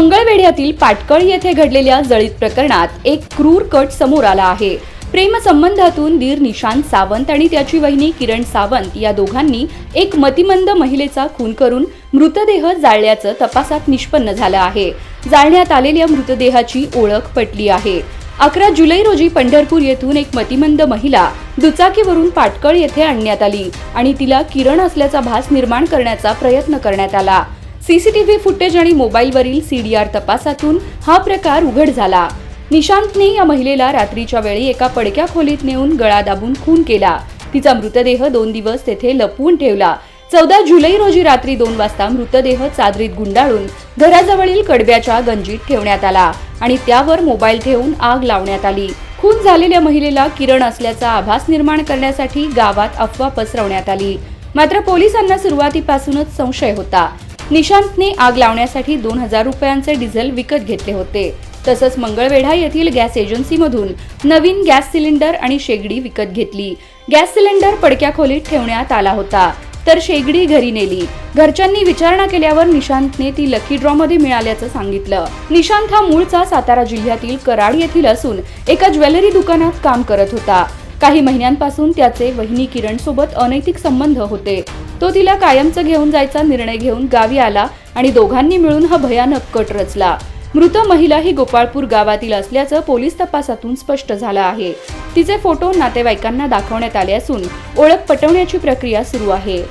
मंगळवेढ्यातील पाटकळ येथे घडलेल्या जळीत प्रकरणात एक क्रूर कट समोर आला आहे. प्रेमसंबंधातून दीर निशांत सावंत आणि त्याची वहिनी किरण सावंत या दोघांनी एक मतिमंद महिलेचा खून करून मृतदेह जाळल्याचं तपासात निष्पन्न झालं आहे. जाळण्यात आलेल्या मृतदेहाची ओळख पटली आहे. अकरा जुलै रोजी पंढरपूर येथून एक मतिमंद महिला दुचाकीवरून पाटकळ येथे आणण्यात आली आणि तिला किरण असल्याचा भास निर्माण करण्याचा प्रयत्न करण्यात आला. सीसीटीव्ही फुटेज आणि मोबाईलवरील सीडीआर तपासातून हा प्रकार उघड झाला. निशांतने या महिलेला रात्रीच्या वेळी एका पडक्या खोलीत नेऊन गळा दाबून खून केला. तिचा मृतदेह दोन दिवस तेथे लपवून ठेवला. चौदा जुलै रोजी रात्री दोन वाजता मृतदेह चादरीत गुंडाळून घराजवळील कडब्याच्या गंजीत ठेवण्यात आला आणि त्यावर मोबाईल ठेवून आग लावण्यात आली. खून झालेल्या महिलेला किरण असल्याचा आभास निर्माण करण्यासाठी गावात अफवा पसरवण्यात आली. मात्र पोलिसांना सुरुवातीपासूनच संशय होता. निशांतने आग लावण्यासाठी दोन हजार रुपयांचे डिझेल विकत घेतले होते. तसंच मंगळवेढा येथील गॅस एजन्सीमधून नवीन गॅस सिलेंडर आणि शेगडी विकत घेतली. गॅस सिलेंडर पडक्या खोलीत ठेवण्यात आला होता तर शेगडी घरी नेली. घरच्यांनी विचारणा केल्यावर निशांतने ती लकी ड्रॉ मध्ये मिळाल्याचं सांगितलं. निशांत हा मूळचा सातारा जिल्ह्यातील कराड येथील असून एका ज्वेलरी दुकानात काम करत होता. काही महिन्यांपासून त्याचे वहिनी किरण सोबत अनैतिक संबंध होते. तो तिला कायमचं घेऊन जायचा निर्णय घेऊन गावी आला आणि दोघांनी मिळून हा भयानक कट रचला. मृत महिला ही गोपाळपूर गावातील असल्याचं पोलीस तपासातून स्पष्ट झालं आहे. तिचे फोटो नातेवाईकांना दाखवण्यात आले असून ओळख पटवण्याची प्रक्रिया सुरू आहे.